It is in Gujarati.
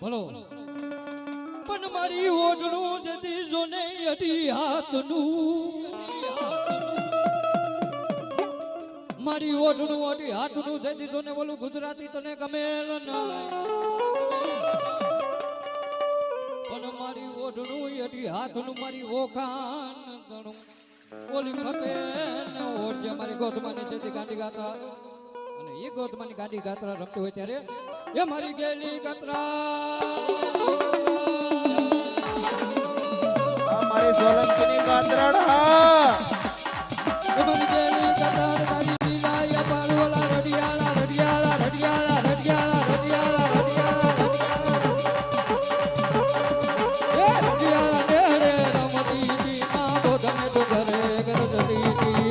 બોલો. પણ મારી ઓઢણું જતી જોને અઢી હાથનું. મારી ઓઢણું અઢી હાથનું જતી જોને બોલું, ગુજરાતી તને ગમે પણ મારી ઓઢણું અઢી હાથનું, મારી ઓખાન તણું ઓલી ખપે ઓઢજે મારી ગોધમાની જતી ગાંડી ગાતા. અને એ ગોતમાની ગાડી ગાત્રા રમતી હોય ત્યારે એ મારી ગેલી ગાત્રા. મારી સોલંકીની ગાત્રાડા Thank you.